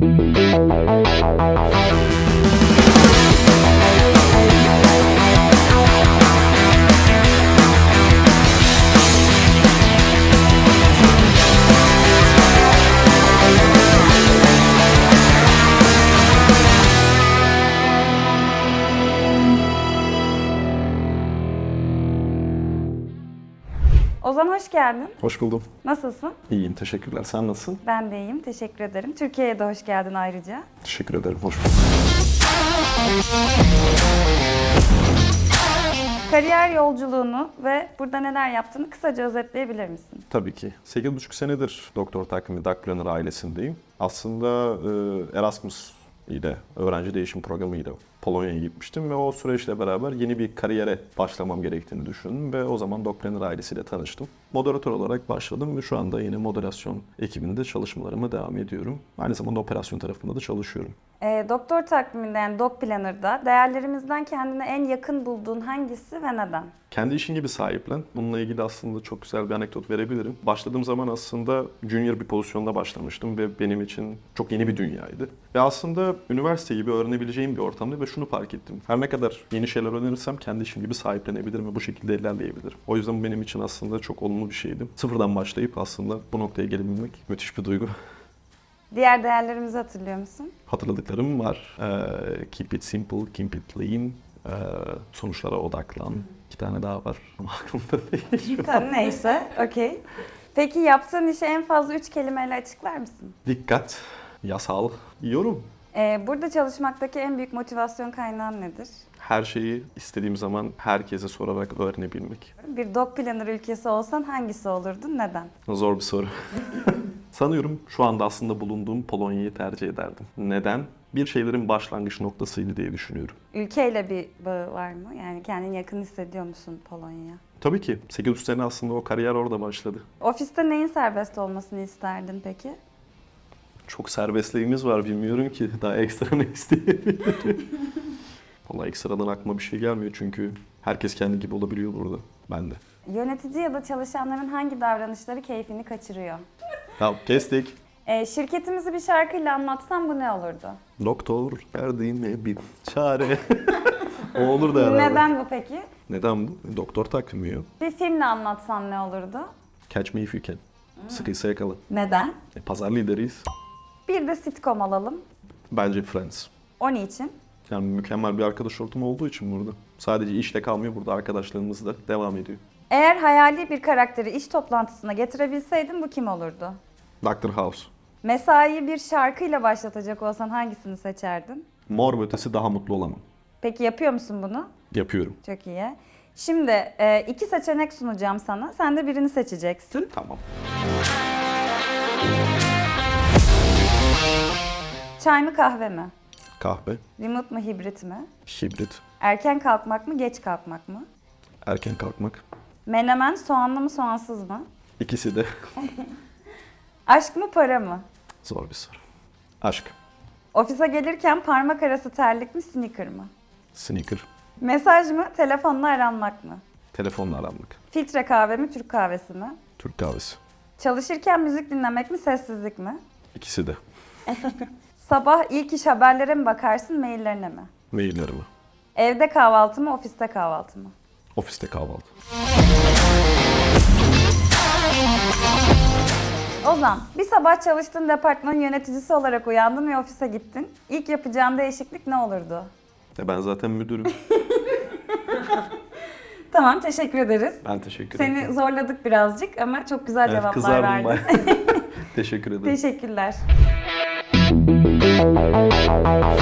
Thank you. Ozan hoş geldin. Hoş buldum. Nasılsın? İyiyim, teşekkürler. Sen nasılsın? Ben de iyiyim. Teşekkür ederim. Türkiye'ye de hoş geldin ayrıca. Teşekkür ederim, hoş bulduk. Kariyer yolculuğunu ve burada neler yaptığını kısaca özetleyebilir misin? Tabii ki. 8,5 senedir Doktor Takvimi Planner ailesindeyim. Aslında e, Erasmus ile, öğrenci değişim programı ile Polonya'ya gitmiştim ve o süreçle beraber yeni bir kariyere başlamam gerektiğini düşündüm ve o zaman Doc Planner ailesiyle tanıştım. Moderatör olarak başladım ve şu anda yine moderasyon ekibinde çalışmalarıma devam ediyorum. Aynı zamanda operasyon tarafında da çalışıyorum. Ee, doktor takviminde yani Doc Planner'da değerlerimizden kendine en yakın bulduğun hangisi ve neden? Kendi işin gibi sahiplen. Bununla ilgili aslında çok güzel bir anekdot verebilirim. Başladığım zaman aslında junior bir pozisyonda başlamıştım ve benim için çok yeni bir dünyaydı. Ve aslında üniversite gibi öğrenebileceğim bir ortamdı ve şunu fark ettim. Her ne kadar yeni şeyler öğrenirsem kendi işim gibi sahiplenebilirim ve bu şekilde ilerleyebilirim. O yüzden bu benim için aslında çok olumlu bir şeydi. Sıfırdan başlayıp aslında bu noktaya gelebilmek müthiş bir duygu. Diğer değerlerimizi hatırlıyor musun? Hatırladıklarım var. Ee, keep it simple, keep it lean. Ee, sonuçlara odaklan. İki tane daha var ama aklımda değil. Tamam, neyse, okey. Peki yaptığın işi en fazla üç kelimeyle açıklar mısın? Dikkat, yasal, yorum. Ee, burada çalışmaktaki en büyük motivasyon kaynağın nedir? Her şeyi istediğim zaman herkese sorarak öğrenebilmek. Bir Doc Planner ülkesi olsan hangisi olurdun, neden? Zor bir soru. Sanıyorum şu anda aslında bulunduğum Polonya'yı tercih ederdim. Neden? Bir şeylerin başlangıç noktasıydı diye düşünüyorum. Ülkeyle bir bağı var mı? Yani kendini yakın hissediyor musun Polonya'ya? Tabii ki 8 sene aslında o kariyer orada başladı. Ofiste neyin serbest olmasını isterdin peki? Çok serbestliğimiz var bilmiyorum ki daha ekstra ne isteyebilirim. Valla ekstradan aklıma bir şey gelmiyor çünkü herkes kendi gibi olabiliyor burada. Ben de. Yönetici ya da çalışanların hangi davranışları keyfini kaçırıyor? Tamam kestik. Ee, şirketimizi bir şarkıyla anlatsan bu ne olurdu? Doktor verdiğime bir çare. o olur da herhalde. Neden bu peki? Neden bu? Doktor takvimi yok. Bir filmle anlatsan ne olurdu? Catch me if you can. Sıkıysa yakala. Neden? E, pazar lideriyiz. Bir de sitcom alalım. Bence Friends. O niçin? Yani mükemmel bir arkadaş ortamı olduğu için burada. Sadece işle kalmıyor burada arkadaşlarımız da devam ediyor. Eğer hayali bir karakteri iş toplantısına getirebilseydin bu kim olurdu? Dr. House. Mesaiyi bir şarkıyla başlatacak olsan hangisini seçerdin? Mor ve ötesi daha mutlu olamam. Peki yapıyor musun bunu? Yapıyorum. Çok iyi. Şimdi e, iki seçenek sunacağım sana. Sen de birini seçeceksin. Tamam. Çay mı kahve mi? Kahve. Remote mu hibrit mi? Hibrit. Erken kalkmak mı geç kalkmak mı? Erken kalkmak. Menemen soğanlı mı soğansız mı? İkisi de Aşk mı para mı? zor bir soru. Aşk. Ofise gelirken parmak arası terlik mi sneaker mı? Sneaker. Mesaj mı telefonla aranmak mı? Telefonla aranmak. Filtre kahve mi Türk kahvesi mi? Türk kahvesi. Çalışırken müzik dinlemek mi sessizlik mi? İkisi de. Sabah ilk iş haberlere mi bakarsın maillerine mi? Maillerimi. Evde kahvaltı mı ofiste kahvaltı mı? Ofiste kahvaltı. Ozan, bir sabah çalıştığın departmanın yöneticisi olarak uyandın ve ofise gittin. İlk yapacağın değişiklik ne olurdu? E ben zaten müdürüm. Tamam, teşekkür ederiz. Ben teşekkür ederim. Seni zorladık birazcık ama çok güzel Evet, cevaplar kızardım verdin. bayağı. teşekkür ederim. Teşekkürler. Thank you.